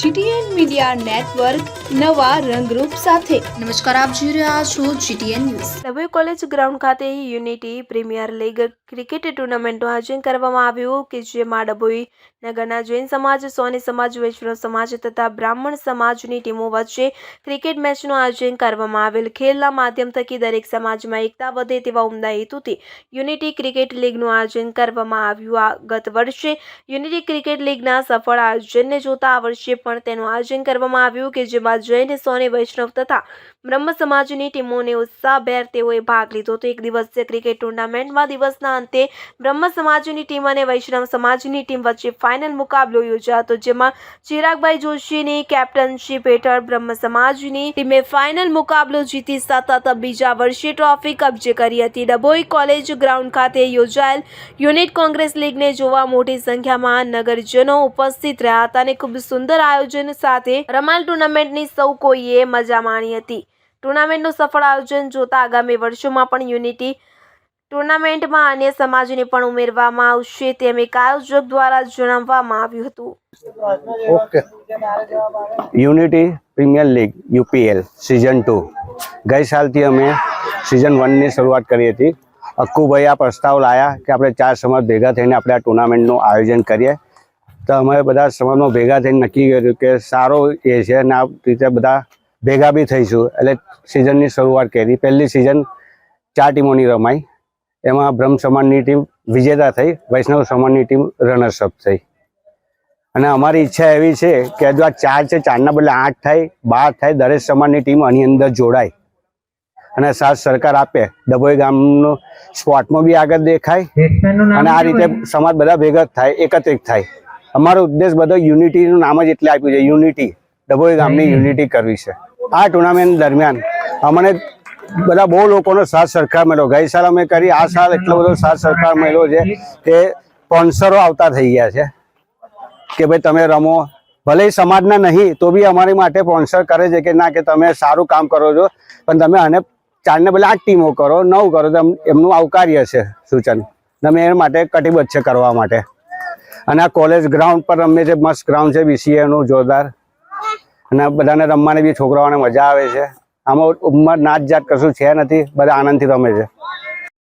GTN media network નવા રંગરૂપ સાથે. નમસ્કાર આપ જોઈ રહ્યા છો GTN news. Dabhoi college ground ખાતે યુનિટી પ્રીમિયર લીગ ક્રિકેટ ટુર્નામેન્ટનું આયોજન કરવામાં આવ્યું કે જેમાં ડભોઈ નગરના જૈન સમાજ સોની સમાજ વૈષ્ણવ સમાજ તથા બ્રાહ્મણ સમાજની ટીમો વચ્ચે ક્રિકેટ મેચનું આયોજન કરવામાં આવેલ. ખેલના માધ્યમ થકી દરેક સમાજમાં એકતા વધે તેવા ઉમદા હેતુથી યુનિટી ક્રિકેટ લીગનું આયોજન કરવામાં આવ્યું. આ ગત વર્ષે યુનિટી ક્રિકેટ લીગના સફળ આયોજનને જોતા આ વર્ષે પણ તેનું આયોજન કરવામાં આવ્યું કે જેમાં જૈન, સોને, વૈષ્ણવ તથા બ્રહ્મ સમાજની ટીમોને ઉત્સાહભેર તેઓએ ભાગ લીધો હતો. એક દિવસીય ક્રિકેટ ટુર્નામેન્ટમાં દિવસના અંતે બ્રહ્મ સમાજની ટીમ અને વૈષ્ણવ સમાજની ટીમ વચ્ચે ફાઇનલ મુકાબલો યોજાયો જેમાં ચિરાગભાઈ જોશીની કેપ્ટનશીપ હેઠળ બ્રહ્મ સમાજની ટીમે ફાઇનલ મુકાબલો જીતી સતત બીજા વર્ષે ટ્રોફી કબજે કરી હતી. ડભોઈ કોલેજ ગ્રાઉન્ડ ખાતે યોજાયેલ યુનિટ કોંગ્રેસ લીગને જોવા મોટી સંખ્યામાં નગરજનો ઉપસ્થિત રહ્યા હતા અને ખૂબ સુંદર આયોજન સાથે રમાલ ટુર્નામેન્ટની સૌ કોઈએ મજા માણી હતી. ટુર્નામેન્ટનું સફળ આયોજન જોતા આગામી વર્ષોમાં પણ યુનિટી ટુર્નામેન્ટમાં અન્ય સમાજને પણ ઉમેરવામાં આવશે તેમ એક આયોજક દ્વારા જણાવવામાં આવ્યું હતું. Okay. Unity Premier League, UPL season two ગઈ સાલથી અમે સિઝન વનની શરૂઆત કરી હતી. અક્કુભાઈ આ પ્રસ્તાવ લાયા કે આપણે ચાર સમાજ ભેગા થઈને આપણે આ ટુર્નામેન્ટનું આયોજન કરીએ. તો અમે બધા સમાજમાં ભેગા થઈને નક્કી કર્યું કે સારો એ છે અને આ રીતે બધા ભેગા બી થઈશું. એટલે સિઝનની શરૂઆત કરી. પહેલી સિઝન ચાર ટીમોની રમાઈ. એમાં બ્રહ્મ સમાજની ટીમ વિજેતા થઈ વૈષ્ણવ સમાજની ટીમ રનર્સઅપ થઈ. અને અમારી ઈચ્છા એવી છે કે જો આ ચાર છે ચારના બદલે આઠ થાય બાર થાય દરેક સમાજની ટીમ આની અંદર જોડાય. અને સાથ સરકાર આપે. ડભોઈ ગામનો સ્પોર્ટમાં બી આગળ દેખાય. અને આ રીતે સમાજ બધા ભેગા થાય એકત્રિત થાય. અમારો ઉદ્દેશ બધો યુનિટીનું નામ જ એટલે આપ્યું છે યુનિટી. ડભોઈ ગામની યુનિટી કરવી છે. આ ટુર્નામેન્ટ દરમિયાન અમને બધા બહુ લોકોનો સાથ સરકાર મળ્યો. ગઈ સાલ અમે કરી આ સાલ એટલો બધો સાથ સરકાર મળ્યો છે કે સ્પોન્સરો આવતા થઈ ગયા છે. કે ભાઈ તમે રમો. ભલે સમાજના નહીં તો બી અમારી માટે સ્પોન્સર કરે છે કે ના કે તમે સારું કામ કરો છો પણ તમે આને ચારને બદલે આઠ ટીમો કરો નવ કરો તો એમનું આવકાર્ય છે સૂચન. તમે એ માટે કટિબદ્ધ છે કરવા માટે. અને આ કોલેજ ગ્રાઉન્ડ પર રમે છે મસ્ત ગ્રાઉન્ડ છે બીસીએ નું જોરદાર. અને બધાને રમવાની બી છોકરાઓને મજા આવે છે. આમાં ઉંમર નાત જાત કશું છે નથી, બધા આનંદથી રમે છે.